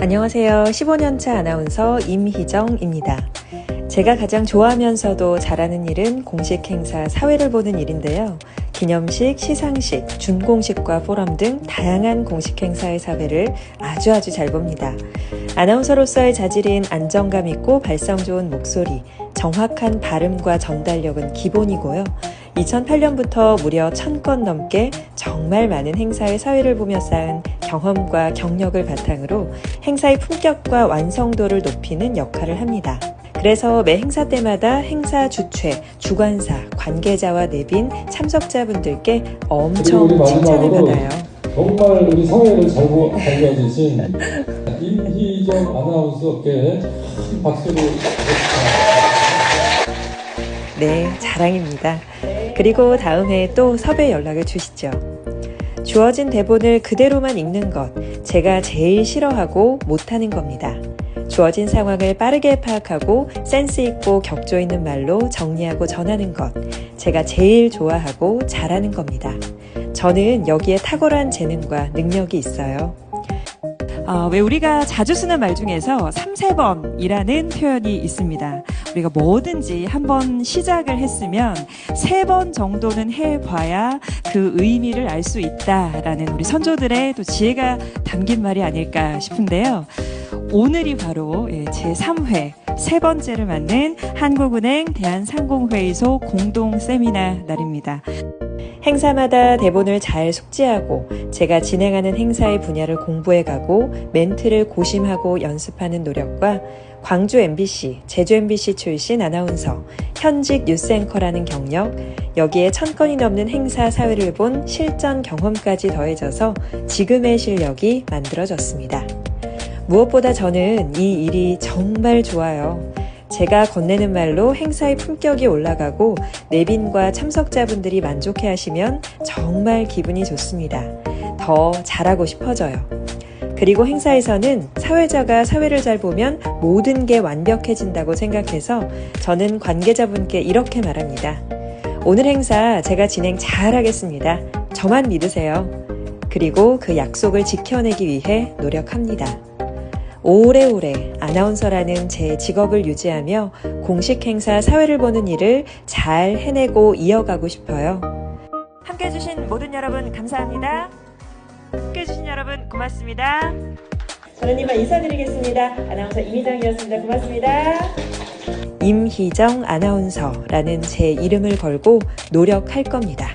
안녕하세요. 15년차 아나운서 임희정입니다. 제가 가장 좋아하면서도 잘하는 일은 공식 행사 사회를 보는 일인데요. 기념식, 시상식, 준공식과 포럼 등 다양한 공식 행사의 사회를 아주 아주 잘 봅니다. 아나운서로서의 자질인 안정감 있고 발성 좋은 목소리, 정확한 발음과 전달력은 기본이고요. 2008년부터 무려 1000건 넘게 정말 많은 행사의 사회를 보며 쌓은 경험과 경력을 바탕으로 행사의 품격과 완성도를 높이는 역할을 합니다. 그래서 매 행사 때마다 행사 주최, 주관사, 관계자와 내빈 참석자분들께 엄청 칭찬을 받아요. 정말 우리 사회를 잘 보- 알려주신 임희정 아나운서께 큰 박수를 네, 자랑입니다. 그리고 다음 해에 또 섭외 연락을 주시죠. 주어진 대본을 그대로만 읽는 것, 제가 제일 싫어하고 못하는 겁니다. 주어진 상황을 빠르게 파악하고 센스 있고 격조 있는 말로 정리하고 전하는 것, 제가 제일 좋아하고 잘하는 겁니다. 저는 여기에 탁월한 재능과 능력이 있어요. 아, 왜 우리가 자주 쓰는 말 중에서 3, 3번이라는 표현이 있습니다. 우리가 뭐든지 한번 시작을 했으면 세 번 정도는 해봐야 그 의미를 알 수 있다라는 우리 선조들의 또 지혜가 담긴 말이 아닐까 싶은데요. 오늘이 바로 예, 제3회 세 번째를 맞는 한국은행 대한상공회의소 공동 세미나 날입니다. 행사마다 대본을 잘 숙지하고 제가 진행하는 행사의 분야를 공부해 가고 멘트를 고심하고 연습하는 노력과 광주 MBC, 제주 MBC 출신 아나운서, 현직 뉴스 앵커라는 경력, 여기에 천 건이 넘는 행사 사회를 본 실전 경험까지 더해져서 지금의 실력이 만들어졌습니다. 무엇보다 저는 이 일이 정말 좋아요. 제가 건네는 말로 행사의 품격이 올라가고 내빈과 참석자분들이 만족해 하시면 정말 기분이 좋습니다. 더 잘하고 싶어져요. 그리고 행사에서는 사회자가 사회를 잘 보면 모든 게 완벽해진다고 생각해서 저는 관계자분께 이렇게 말합니다. 오늘 행사 제가 진행 잘 하겠습니다. 저만 믿으세요. 그리고 그 약속을 지켜내기 위해 노력합니다. 오래오래 아나운서라는 제 직업을 유지하며 공식 행사 사회를 보는 일을 잘 해내고 이어가고 싶어요. 함께 해주신 모든 여러분 감사합니다. 함께 해주신 여러분 고맙습니다. 저는 이만 인사드리겠습니다. 아나운서 임희정이었습니다. 고맙습니다. 임희정 아나운서라는 제 이름을 걸고 노력할 겁니다.